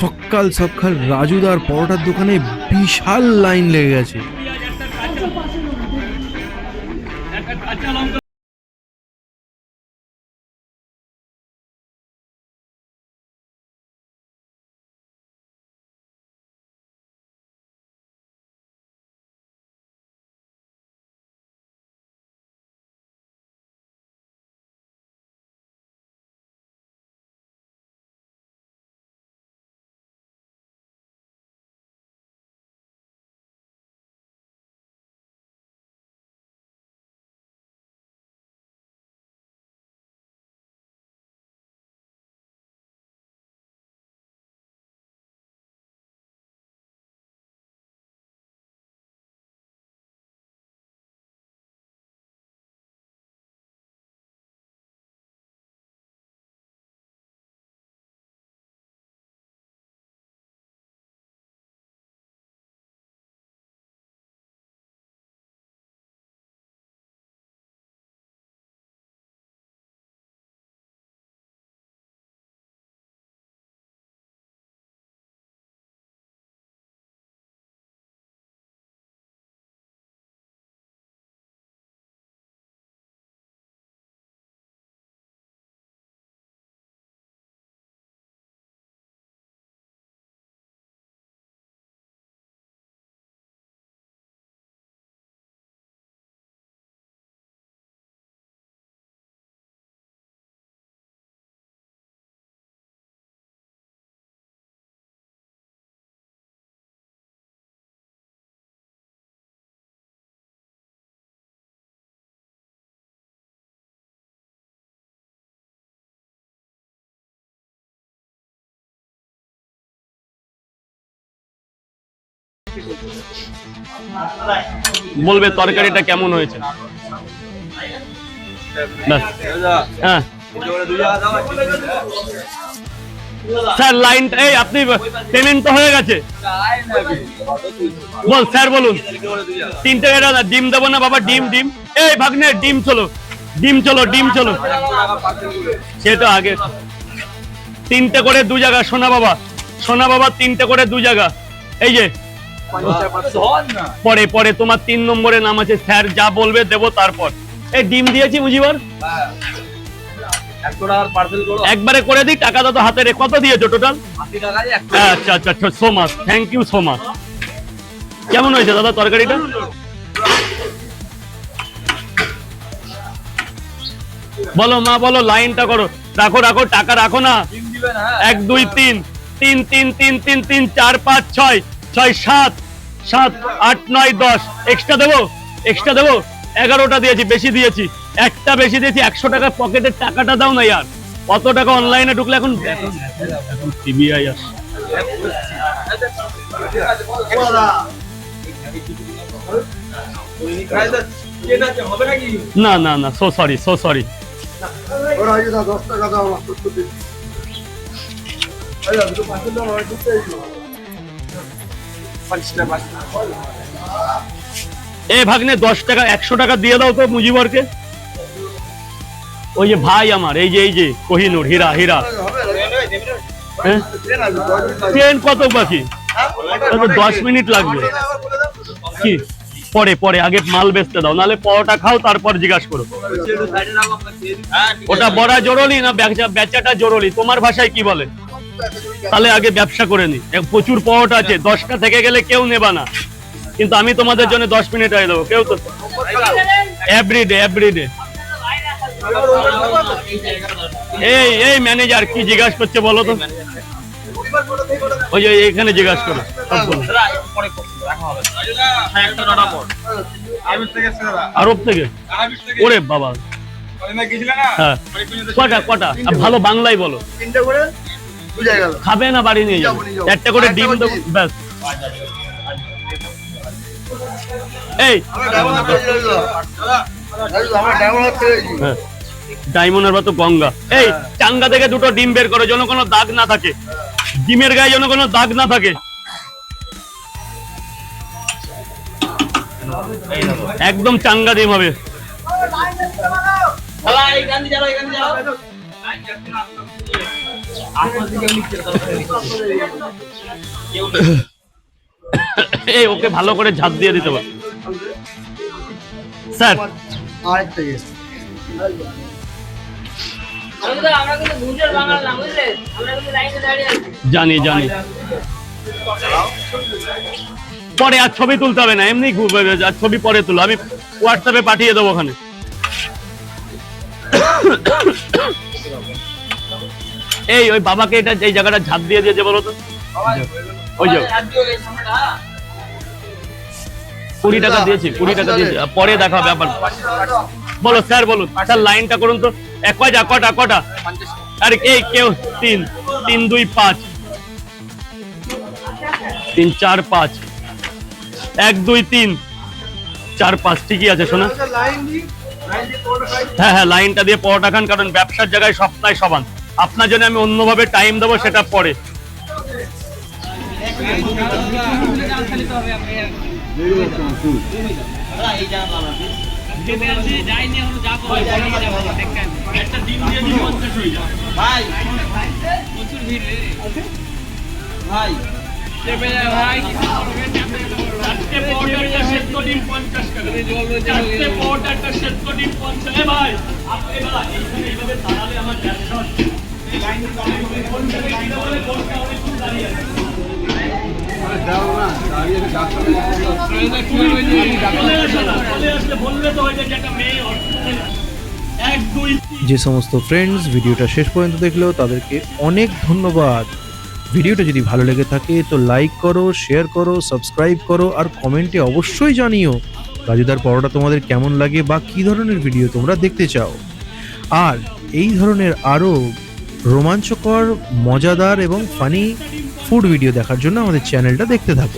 সকাল সকাল রাজুদার পরোটার দোকানে বিশাল লাইন লেগে গেছে। বলবে তরকারিটা কেমন হয়েছে। হ্যাঁ। স্যার, লাইনটা, এই আপনি পেমেন্ট তো হয়ে গেছে। বল, স্যার, বলুন। তিনটে এটা ডিম দেবো না বাবা, ডিম ডিম। এই ভাগ্নে, ডিম চলো। ডিম চলো ডিম চলো। সেটা আগে। তিনটে করে দু জায়গা, সোনা বাবা। সোনা বাবা, তিনটে করে দু জায়গা। এই যে পরে পরে তোমার তিন নম্বরে নাম আছে স্যার যা বলবে দেবো তারপর। এই ডিম দিয়েছি মুজিবর একবারে করে দিই টাকা দাদা হাতে রে কত দিয়েছ টোটাল আচ্ছা আচ্ছা আচ্ছা so much thank you so much কেমন হয়েছে দাদা তরকারিটা? বলো মা বলো লাইনটা করো। রাখো রাখো টাকা রাখো না। এক দুই তিন। তিন তিন তিন তিন তিন চার পাঁচ ছয়। ছয় সাত সাত, আট, নয়, দশ। এক্সট্রা দেবো? এক্সট্রা দেবো? এগারোটা দিয়েছি, বেশি দিয়েছি। একটা বেশি দিয়েছি, একশো টাকা পকেটের টাকাটা দাও না ইয়ার। অত টাকা অনলাইনে ঢুকলে এখন সিবিআই আস। না না না সো সরি সো সরি এ ভাগ্নে, দশ টাকা, একশো টাকা দিয়ে দাও তো মুজিবরকে। ওই যে ভাই আমার, এই যে এই যে, কোহিনুর, হীরা হীরা। হ্যাঁ? ট্রেন কত বাকি? দশ মিনিট লাগবে। কি? পরে পরে, আগে মাল বেচতে দাও নালে পরোটা খাও, তারপর জিজ্ঞাসা করো। ওটা বড়া জরুরি না বেচা- বেচাটা জরুরি? তোমার ভাষায় কি বলে? তাহলে আগে ব্যবসা করে নি। প্রচুর পরোটা আছে, দশটা থেকে গেলে কেউ নেবা না। কিন্তু আমি তোমাদের জন্য দশ মিনিট আগে দেবো, কেউ তো এভরিডে এভরিডে এই এই ম্যানেজার কি জিজ্ঞাসা করছে বলো তো? ওই যে এখানে জিজ্ঞাসা করো। আরব থেকে? ওরে বাবা। হ্যাঁ। কটা কটা? ভালো বাংলায় বলো। খাবে না বাড়ি নিয়ে যাবে? একটা করে ডিম দেবো? ব্যাস। এই। হ্যাঁ। ডায়মন্ডের মতো গঙ্গা। এই চাঙ্গা থেকে দুটো ডিম বের করো যেন কোনো দাগ না থাকে। ডিমের গায়ে যেন কোনো দাগ না থাকে। একদম চাঙ্গা ডিম হবে। এই ওকে ভালো করে ঝাঁপ দিয়ে দিতে হবে স্যার। আরেকটা জানি জানি। পরে আর ছবি তুলতে হবে না এমনি আর ছবি পরে তুলো। আমি হোয়াটসঅ্যাপে পাঠিয়ে দেবো ওখানে। এই, ওই বাবাকে এটা এই জায়গাটা ঝাঁপ দিয়ে দিয়েছে বলো তো। ওই যে। কুড়ি টাকা দিয়েছি, কুড়ি টাকা দিয়েছি। পরে দেখা ব্যাপার বলো, স্যার বলুন, স্যার লাইনটা করুন তো। এক কয়টা, কটা কটা? আরে এই কেউ, তিন তিন, দুই, পাঁচ। তিন, চার, পাঁচ। এক, দুই, তিন। চার, পাঁচ, ঠিকই আছে, শোনা। হ্যাঁ হ্যাঁ লাইনটা দিয়ে পরোটা খান, কারণ ব্যবসার জায়গায় সপ্তাহে সমান। আপনার জন্য আমি অন্যভাবে টাইম দেবো সেটা পরে। এক দুই যে সমস্ত ফ্রেন্ডস ভিডিওটা শেষ পর্যন্ত দেখল তাদেরকে অনেক ধন্যবাদ। ভিডিওটা যদি ভালো লেগে থাকে, তো লাইক করো শেয়ার করো সাবস্ক্রাইব করো, আর কমেন্টে অবশ্যই জানিও রাজুদার পরোটা তোমাদের কেমন লাগে বা কী ধরনের ভিডিও তোমরা দেখতে চাও। আর এই ধরনের আরও রোমাঞ্চকর মজাদার এবং ফানি ফুড ভিডিও দেখার জন্য আমাদের চ্যানেলটা দেখতে থাকো।